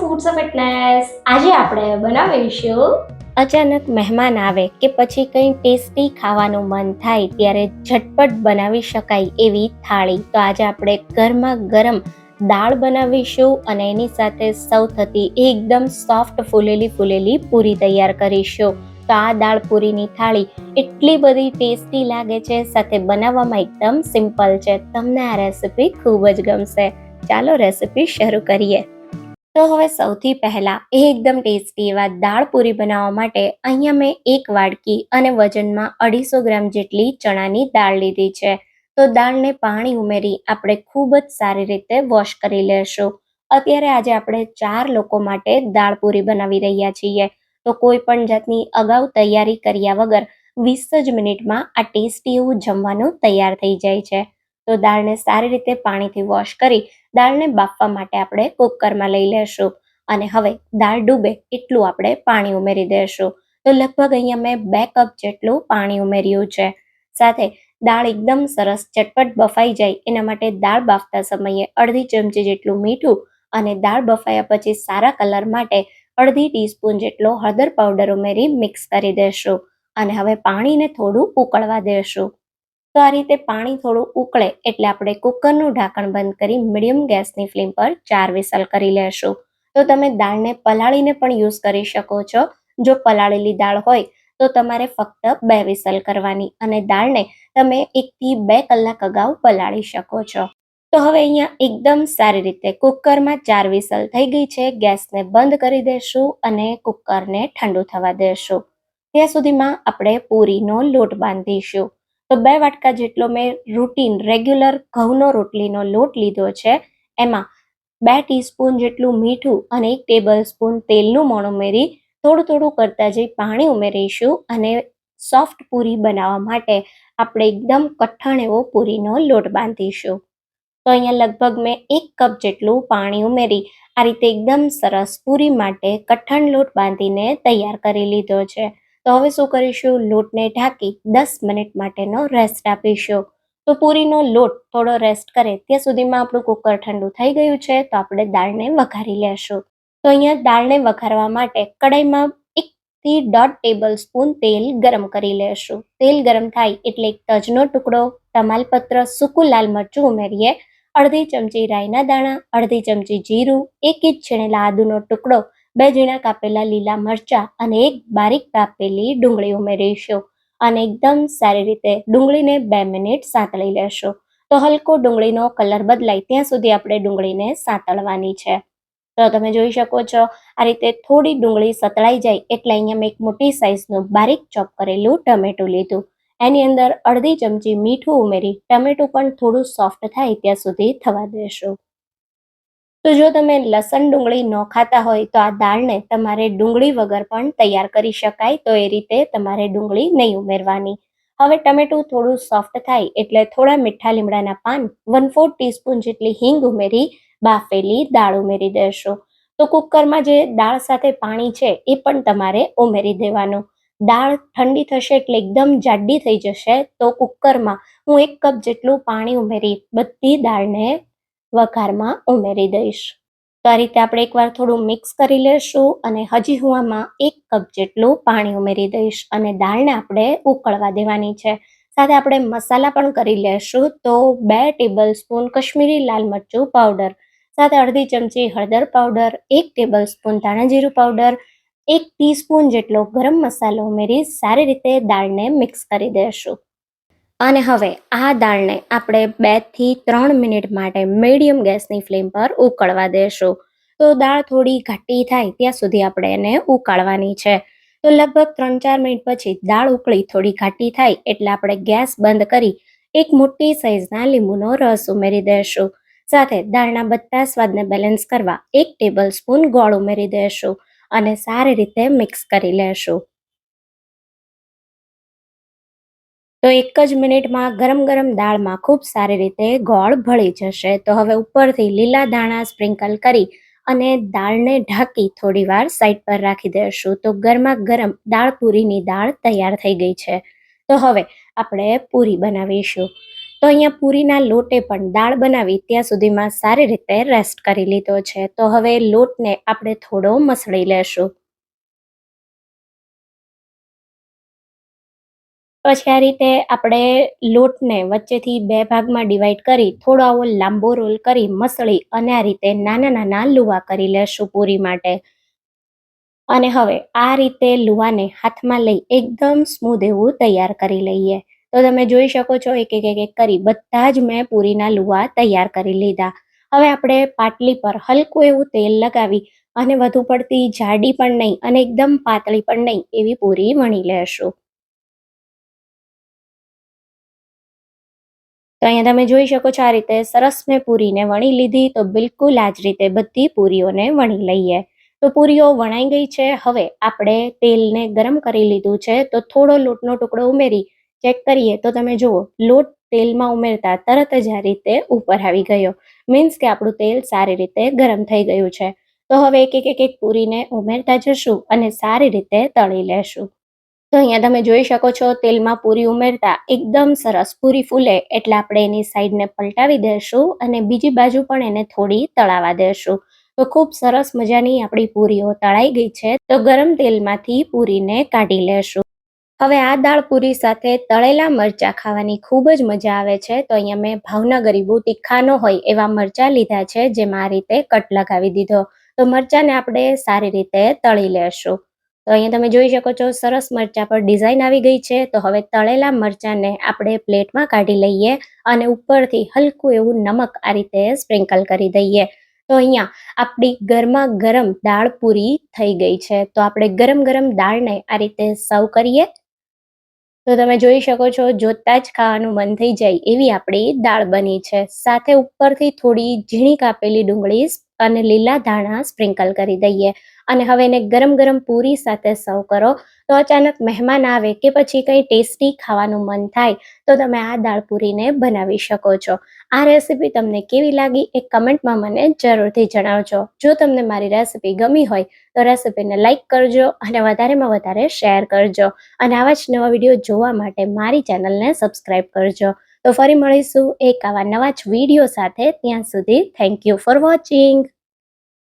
Foods of fitness આજે આપણે બનાવીશું અચાનક મહેમાન આવે કે પછી કંઈ ટેસ્ટી ખાવાનું મન થાય ત્યારે ઝટપટ બનાવી શકાય એવી થાળી. તો આજે આપણે ઘરમાં ગરમ દાળ બનાવીશું અને એની સાથે સૌ થતી એકદમ સોફ્ટ ફૂલેલી ફૂલેલી પૂરી તૈયાર કરીશું. તો આ દાળ પૂરીની થાળી એટલી બધી ટેસ્ટી લાગે છે, સાથે બનાવવામાં એકદમ સિમ્પલ છે. તમને આ રેસીપી ખૂબ જ ગમશે. ચાલો રેસીપી શરૂ કરીએ. તો હવે સૌથી પહેલા એકદમ ટેસ્ટી એવા દાળ પૂરી બનાવવા માટે અહીંયા મેં એક વાડકી અને વજનમાં અઢીસો ગ્રામ જેટલી ચણાની દાળ લીધી છે. તો દાળને પાણી ઉમેરી આપણે ખૂબ જ સારી રીતે વોશ કરી લેશું. અત્યારે આજે આપણે ચાર લોકો માટે દાળ પૂરી બનાવી રહ્યા છીએ. તો કોઈ પણ જાતની અગાઉ તૈયારી કર્યા વગર વીસ જ મિનિટમાં આ ટેસ્ટી એવું જમવાનું તૈયાર થઈ જાય છે. તો દાળને સારી રીતે પાણીથી વોશ કરી દાળને બાફવા માટે આપણે કુકરમાં લઈ લેશું. અને હવે દાળ ડૂબે એટલું આપણે પાણી ઉમેરી દેશું. તો લગભગ અહીંયા મેં બે કપ જેટલું પાણી ઉમેર્યું છે. સાથે દાળ એકદમ સરસ ચટપટ બફાઈ જાય એના માટે દાળ બાફતા સમયે અડધી ચમચી જેટલું મીઠું અને દાળ બફાયા પછી સારા કલર માટે અડધી ટીસ્પૂન જેટલો હળદર પાવડર ઉમેરી મિક્સ કરી દેશું. અને હવે પાણીને થોડું ઉકળવા દેશું. તો આ રીતે પાણી થોડું ઉકળે એટલે આપણે કુકરનું ઢાંકણ બંધ કરી મીડિયમ ગેસની ફ્લેમ પર ચાર વિસલ કરી લેશું. તો તમે દાળને પલાળીને પણ યુઝ કરી શકો છો. જો પલાળેલી દાળ હોય તો તમારે ફક્ત બે વિસલ કરવાની અને દાળને તમે એકથી બે કલાક અગાઉ પલાળી શકો છો. તો હવે અહીંયા એકદમ સારી રીતે કુકરમાં ચાર વિસલ થઈ ગઈ છે. ગેસને બંધ કરી દેશું અને કુકરને ઠંડુ થવા દેશું. ત્યાં સુધીમાં આપણે પૂરીનો લોટ બાંધીશું. તો બે વાટકા જેટલો મેં રૂટીન રેગ્યુલર ઘઉંનો રોટલીનો લોટ લીધો છે. એમાં બે ટીસ્પૂન જેટલું મીઠું અને એક ટેબલ સ્પૂન તેલનું મોણ ઉમેરી થોડું થોડું કરતા જઈ પાણી ઉમેરીશું અને સોફ્ટ પૂરી બનાવવા માટે આપણે એકદમ કઠણ એવો પૂરીનો લોટ બાંધીશું. તો અહીંયા લગભગ મેં એક કપ જેટલું પાણી ઉમેરી આ રીતે એકદમ સરસ પૂરી માટે કઠણ લોટ બાંધીને તૈયાર કરી લીધો છે. તો હવે શું કરીશું? લોટને ઢાંકી દસ મિનિટ માટેનો રેસ્ટ આપીશું. તો પૂરીનો લોટ થોડો રેસ્ટ કરે. ત્યાં સુધીમાં આપણું કુકર ઠંડુ થઈ ગયું છે, તો આપણે દાળને વઘારી લેશું. તો અહીંયા દાળને વઘારવા માટે કડાઈમાં એકથી દોઢ ટેબલ સ્પૂન તેલ ગરમ કરી લેશું. તેલ ગરમ થાય એટલે એક તજનો ટુકડો, તમાલપત્ર, સૂકું લાલ મરચું ઉમેરીએ, અડધી ચમચી રાઈના દાણા, અડધી ચમચી જીરું, એક ઇંચ છીણેલા આદુનો ટુકડો બે ઝીણા કાપેલા લીલા મરચા અને એક બારીક કાપેલી ડુંગળી ઉમેરીશું અને એકદમ સારી રીતે ડુંગળીને બે મિનિટ સાંતળી લેશું. તો હલકો ડુંગળીનો કલર બદલાય ત્યાં સુધી આપણે ડુંગળીને સાંતળવાની છે. તો તમે જોઈ શકો છો, આ રીતે થોડી ડુંગળી સતળાઈ જાય એટલે અહીંયા મેં એક મોટી સાઇઝનું બારીક ચોપ કરેલું ટમેટું લીધું. એની અંદર અડધી ચમચી મીઠું ઉમેરી ટમેટું પણ થોડું સોફ્ટ થાય ત્યાં સુધી થવા દેશું. તો જો તમે લસણ ડુંગળી ન ખાતા હોય તો આ દાળને તમારે ડુંગળી વગર પણ તૈયાર કરી શકાય તો એ રીતે તમારે ડુંગળી નહીં ઉમેરવાની. હવે ટમેટું થોડું સોફ્ટ થાય એટલે થોડા મીઠા લીમડાના પાન વન ફોર ટીસ્પૂન જેટલી હિંગ ઉમેરી બાફેલી દાળ ઉમેરી દેશો. તો કુકરમાં જે દાળ સાથે પાણી છે એ પણ તમારે ઉમેરી દેવાનું. દાળ ઠંડી થશે એટલે એકદમ જાડી થઈ જશે તો કુકરમાં હું એક કપ જેટલું પાણી ઉમેરી બધી દાળને વઘારમાં ઉમેરી દઈશ. તો આ રીતે આપણે એકવાર થોડું મિક્સ કરી લેશું અને હજી હું આમાં એક કપ જેટલું પાણી ઉમેરી દઈશ અને દાળને આપણે ઉકળવા દેવાની છે. સાથે આપણે મસાલા પણ કરી લેશું તો બે ટેબલ સ્પૂન કશ્મીરી લાલ મરચું પાવડર, સાથે અડધી ચમચી હળદર પાવડર, એક ટેબલ સ્પૂન ધાણાજીરું પાવડર, એક ટીસ્પૂન જેટલો ગરમ મસાલો ઉમેરી સારી રીતે દાળને મિક્સ કરી દેશું. અને હવે આ દાળને આપણે બેથી ત્રણ મિનિટ માટે મીડિયમ ગેસની ફ્લેમ પર ઉકળવા દેશું. તો દાળ થોડી ઘાટી થાય ત્યાં સુધી આપણે એને ઉકાળવાની છે. તો લગભગ ત્રણ ચાર મિનિટ પછી દાળ ઉકળી થોડી ઘાટી થાય એટલે આપણે ગેસ બંધ કરી એક મોટી સાઈઝના લીંબુનો રસ ઉમેરી દેશું. સાથે દાળના બધા સ્વાદને બેલેન્સ કરવા એક ટેબલ સ્પૂન ગોળ ઉમેરી દેશું અને સારી રીતે મિક્સ કરી લેશું. તો એક જ મિનિટમાં ગરમ ગરમ દાળમાં ખૂબ સારી રીતે ગોળ ભળી જશે. તો હવે ઉપરથી લીલા દાણા સ્પ્રિંકલ કરી અને દાળને ઢાંકી થોડી વાર સાઈડ પર રાખી દઈશું તો ગરમા ગરમ દાળ પૂરીની દાળ તૈયાર થઈ ગઈ છે. તો હવે આપણે પૂરી બનાવીશું. તો અહીંયા પૂરીના લોટે પણ દાળ બનાવી ત્યાં સુધીમાં સારી રીતે રેસ્ટ કરી લીધો છે. તો હવે લોટને આપણે થોડો મસળી લેશું. પછી આ રીતે આપણે લોટને વચ્ચેથી બે ભાગમાં ડિવાઈડ કરી, થોડો આવો લાંબો રોલ કરી, મસળી અને આ રીતે નાના નાના લુવા કરી લેશું પૂરી માટે. અને હવે આ રીતે લુવાને હાથમાં લઈ એકદમ સ્મૂધ એવું તૈયાર કરી લઈએ. તો તમે જોઈ શકો છો એક એક એક કરી, બધા જ મેં પૂરીના લુવા તૈયાર કરી લીધા. હવે આપણે પાટલી પર હલકું એવું તેલ લગાવી અને વધુ પડતી જાડી પણ નહીં અને એકદમ પાતળી પણ નહીં એવી પૂરી વણી લેશું. તો અહીંયા તમે જોઈ શકો છો આ રીતે સરસ મેં પૂરીને વણી લીધી. તો બિલકુલ આ જ રીતે બધી પૂરીઓને વણી લઈએ. તો પૂરીઓ વણાઈ ગઈ છે. હવે આપણે તેલને ગરમ કરી લીધું છે. તો થોડો લોટનો ટુકડો ઉમેરી ચેક કરીએ તો તમે જુઓ, લોટ તેલમાં ઉમેરતા તરત જ આ રીતે ઉપર આવી ગયો. મીન્સ કે આપણું તેલ સારી રીતે ગરમ થઈ ગયું છે. તો હવે એક એક એક પૂરીને ઉમેરતા જશું અને સારી રીતે તળી લેશું. તો અહીંયા તમે જોઈ શકો છો, તેલમાં પૂરી ઉમેરતા એકદમ સરસ પૂરી ફૂલે એટલે આપણે એની સાઈડને પલટાવી દેશું અને બીજી બાજુ પણ એને થોડી તળાવા દેશું. તો ખૂબ સરસ મજાની આપણી પૂરીઓ તળાઈ ગઈ છે, તો ગરમ તેલમાંથી પૂરીને કાઢી લેશું. હવે આ દાળ પૂરી સાથે તળેલા મરચાં ખાવાની ખૂબ જ મજા આવે છે, તો અહીંયા મેં ભાવનગરી બહુ તીખા ન હોય એવા મરચાં લીધા છે, જેમાં આ રીતે કટ લગાવી દીધો. તો મરચાંને આપણે સારી રીતે તળી લેશું. તો અહીંયા તમે જોઈ શકો છો, સરસ મરચાં પર ડિઝાઇન આવી ગઈ છે. તો હવે તળેલા મરચાંને આપણે પ્લેટમાં કાઢી લઈએ અને ઉપરથી હલકું એવું નમક આ રીતે સ્પ્રિંકલ કરી દઈએ. તો અહીંયા આપણી ગરમા ગરમ દાળ પૂરી થઈ ગઈ છે. તો આપણે ગરમ ગરમ દાળને આ રીતે સર્વ કરીએ. તો તમે જોઈ શકો છો, જોતા જ ખાવાનું મન થઈ જાય એવી આપણી દાળ બની છે. સાથે ઉપરથી થોડી ઝીણી કાપેલી ડુંગળી અને લીલા ધાણા સ્પ્રિંકલ કરી દઈએ. અને હવે એને ગરમ ગરમ પૂરી સાથે સર્વ કરો. તો અચાનક મહેમાન આવે કે પછી કંઈ ટેસ્ટી ખાવાનું મન થાય, તો તમે આ દાળ પૂરીને બનાવી શકો છો. આ રેસીપી તમને કેવી લાગી એ કમેન્ટમાં મને જરૂરથી જણાવજો. જો તમને મારી રેસીપી ગમી હોય, તો રેસીપીને લાઇક કરજો અને વધારેમાં વધારે શેર કરજો. અને આવા જ નવા વીડિયો જોવા માટે મારી ચેનલને સબસ્ક્રાઈબ કરજો. તો ફરી મળીશું એક આવા નવા જ વીડિયો સાથે. ત્યાં સુધી થેન્ક યુ ફોર વોચિંગ